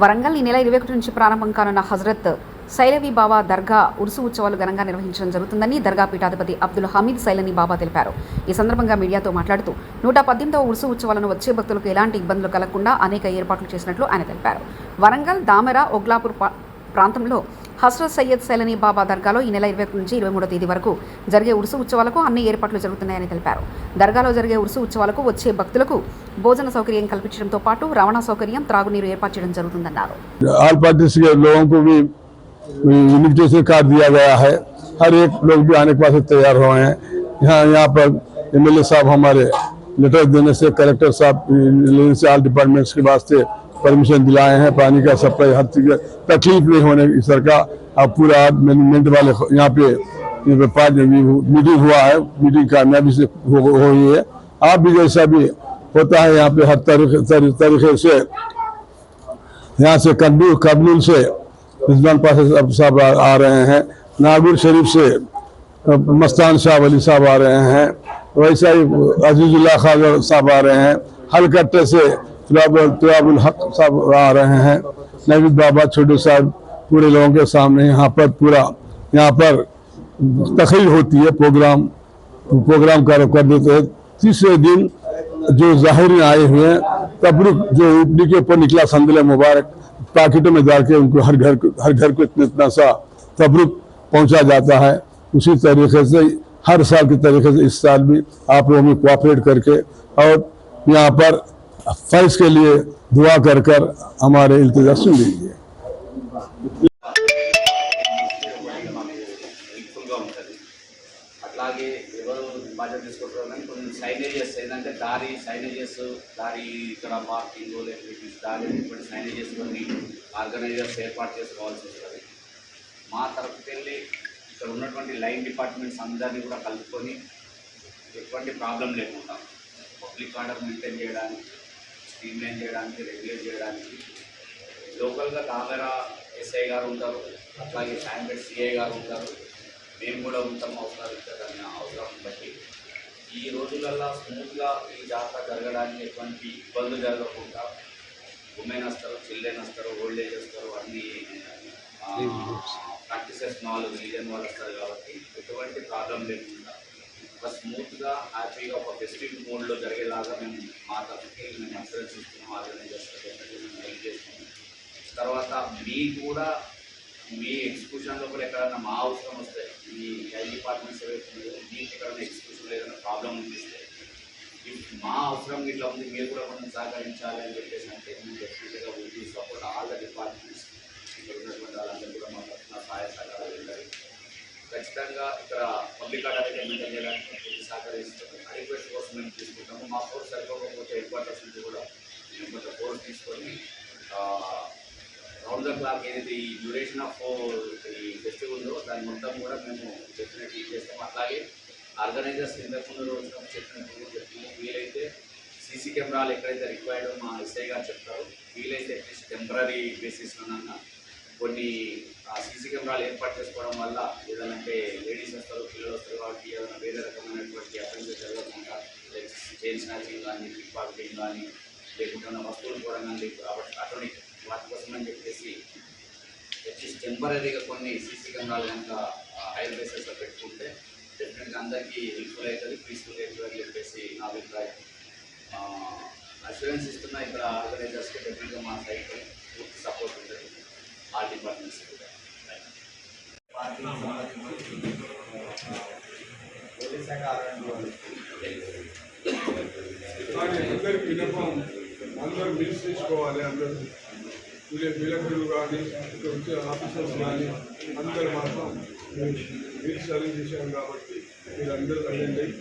వరంగల్ ఈ నెల ఇరవై ఒకటి నుంచి ప్రారంభం కానున్న హజరత్ సైలవి బాబా దర్గా ఉరుసు ఉత్సవాలు ఘనంగా నిర్వహించడం జరుగుతుందని దర్గా పీఠాధిపతి అబ్దుల్ హమీద్ సైలని బాబా తెలిపారు. ఈ సందర్భంగా మీడియాతో మాట్లాడుతూ నూట పద్దెనిమిదవ ఉరుసు ఉత్సవాలను వచ్చే భక్తులకు ఎలాంటి ఇబ్బందులు కలగకుండా అనేక ఏర్పాట్లు చేసినట్లు ఆయన తెలిపారు. వరంగల్ దామెర ఒగ్లాపూర్ ప్రాంతంలో హస్రత్ సయ్యద్ సైలని బాబా దర్గాలో ఈ నెల ఇరవై ఒకటి నుంచి ఇరవై మూడో తేదీ వరకు జరిగే ఉరుసు ఉత్సవాలకు అన్ని ఏర్పాట్లు జరుగుతున్నాయని తెలిపారు దర్గాలో జరిగే ఉరుసు ఉత్సవాలకు వచ్చే భక్తులకు భోజన సౌకర్యం కల్పించడంతో పాటు రవాణా సౌకర్యం త్రాగునీరు ఏర్పాటు చేయడం జరుగుతుందన్నారు ऑल पार्टीज के लोगों को भी इन्विटेशन कार्ड दिया गया है हर एक लोग भी आने के वास्ते तैयार हुए हैं यहाँ यहाँ पर एमएलए साहब हमारे लेटर देने से कलेक्टर साहब लेने से ऑल डिपार्टमेंट्स के वास्ते परमिशन दिलाए हैं पानी का सप्लाई हर चीज़ तकलीफ़ नहीं होने की सरकार अब पूरा मैनेजमेंट वाले यहाँ पे व्यापार मीटिंग हुआ है मीटिंग कामयाबी से हो रही है। आप भी जैसा भी होता है यहाँ पे हर तरीके तरीके से यहाँ से कबूल कबूल से रिजवान पास साहब आ, रहे हैं। नागुर शरीफ से मस्तान शाह वली साहब आ रहे हैं। वैसा ही अजीजुल्ला खान साहब आ रहे हैं। हलकट्टे से तुराबुल हक साहब आ रहे हैं। नवीद बाबा छोटू साहब पूरे लोगों के सामने यहाँ पर पूरा यहाँ पर तकरीर होती है प्रोग्राम। प्रोग्राम कर कर देते हैं। तीसरे दिन जो ज़ाहिर आए हुए हैं, तबरुक जो ऊपरी के ऊपर निकला संदल मुबारक, पैकेटों में डाल के उनको हर घर हर घर को इतना इतना सा तबरुक पहुँचा जाता है। उसी तरीके से हर साल के तरीके से इस साल भी आप लोगों में कोऑपरेट करके और यहाँ पर फैज के लिए दुआ कर कर हमारे इल्तजा सुन लीजिए హెల్ప్ఫుల్గా ఉంటుంది అట్లాగే ఎవరు బాధ్యత తీసుకుంటారో కానీ కొన్ని సైనేజెస్ ఏంటంటే దారి సైనేజెస్ దారి ఇక్కడ పార్కింగ్ లేకపోతే దారి ఇటువంటి సైనేజెస్ కొన్ని ఆర్గనైజర్స్ ఏర్పాటు చేసుకోవాల్సి వస్తుంది మా తరఫుకి వెళ్ళి ఇక్కడ ఉన్నటువంటి లైన్ డిపార్ట్మెంట్స్ అందరినీ కూడా కలుపుకొని ఎటువంటి ప్రాబ్లం లేకుండా పబ్లిక్ ఆర్డర్ మెయింటైన్ చేయడానికి స్ట్రీమ్ లైన్ చేయడానికి రెగ్యులేట్ చేయడానికి. లోకల్గా దామెరా ఎస్ఐ గారు ఉంటారు అట్లాగే శాంపెట్ సిఐ గారు ఉంటారు. మేము కూడా ఉంటాం అవసరం దాని అవసరం బట్టి. ఈ రోజులల్లో స్మూత్గా ఈ జాతర జరగడానికి ఎటువంటి ఇబ్బందులు జరగకుండా ఉమెన్ వస్తారు చిల్డ్రన్ వస్తారు ఓల్డ్ ఏజ్ వస్తారు అన్ని ప్రాక్టీసెస్ వాళ్ళు రిలీజన్ వాళ్ళు వస్తారు కాబట్టి ఎటువంటి ప్రాబ్లం లేకుండా ఒక స్మూత్గా హ్యాపీగా ఒక ఫెస్టివ్ మూడ్లో జరిగేలాగా మేము మా తరఫుకి మేము అసరెన్స్ ఇస్తున్నాం ఆర్గనైజర్స్ మేము హెల్ప్ చేస్తున్నాం. తర్వాత మీ కూడా మీ ఎక్స్క్యూషన్లో కూడా ఎక్కడైనా మా అవసరం వస్తే మీ హెల్త్ డిపార్ట్మెంట్స్ ఏవైతే మీకు ఎక్కడైనా ఎక్స్క్యూషన్ ఏదైనా ప్రాబ్లం అనిపిస్తే మా అవసరం ఇట్లా ఉంది మీరు కూడా కొంచెం సహకరించాలి అని చెప్పేసి అంటే మేము డెఫినెట్గా will support all the departments ఇక్కడ ఉన్నటువంటి వాళ్ళందరూ కూడా మా తరఫున సహాయ సహకారాలు ఖచ్చితంగా ఇక్కడ పబ్లిక్ ఆర్డర్ మెయింటైన్ చేయడానికి సహకరిస్తాము అడిక్వేట్ ఫోర్స్ మేము తీసుకుంటాము. మా ఫోర్స్ సరిపోకపోతే హెడ్ క్వార్టర్స్ నుంచి కూడా మేము కొంత ఫోర్స్ తీసుకొని రౌండ్ ద క్లాక్ ఏదైతే ఈ డ్యూరేషన్ ఆఫ్ ఈ ఫెస్టివల్ ఉందో దాని మొత్తం కూడా మేము డెఫినెట్లీ చేస్తాము. అట్లాగే ఆర్గనైజర్స్ ఇంతకుముందు రోజున చెప్పినట్టు చెప్తున్నాము. వీలైతే సీసీ కెమెరాలు ఎక్కడైతే రిక్వైర్డ్ మా ఎస్ఐ గారు చెప్తారు. వీలైతే అట్లీస్ట్ టెంపరీ బేసిస్లోనన్నా కొన్ని సీసీ కెమెరాలు ఏర్పాటు చేసుకోవడం వల్ల ఏదంటే లేడీస్ వస్తారు పిల్లలు వస్తారు కాబట్టి ఏదైనా వేరే రకమైనటువంటి అఫెన్సెస్ జరగకుండా లైక్ చైన్ స్నాచింగ్ కానీ పిక్ పాకెటింగ్ కానీ లేకుండా వస్తువులు కూడా కానీ కాబట్టి అటువంటి వాటి కోసం అని చెప్పేసి అట్లీస్ట్ టెంపరీగా కొన్ని సీసీ కెమెరాలు కనుక హైర్ పెట్టుకుంటే డెఫినెట్గా అందరికీ హెల్ప్ఫుల్ అవుతుంది పీస్ఫుల్ అవుతుంది అని చెప్పేసి నా అభిప్రాయం. అష్యూరెన్స్ ఇస్తున్న ఇక్కడ ఆర్గనైజర్స్కి డెఫినెట్గా మా సైడ్ పూర్తి సపోర్ట్ ఉంటుంది. ఆల్ డిపార్ట్మెంట్స్ కూడా పోలీస్ శాఖ ఆరోగ్యం కానీ అందరికి విన్నపం అందరూ బిల్స్ తీసుకోవాలి అందరూ వీళ్ళ విలేకరులు కానీ ఇక్కడ వచ్చే ఆఫీసర్స్ కానీ అందరు మాత్రం బిల్స్ అరేంజ్ చేశాం కాబట్టి మీరందరూ అటెండ్ అయ్యి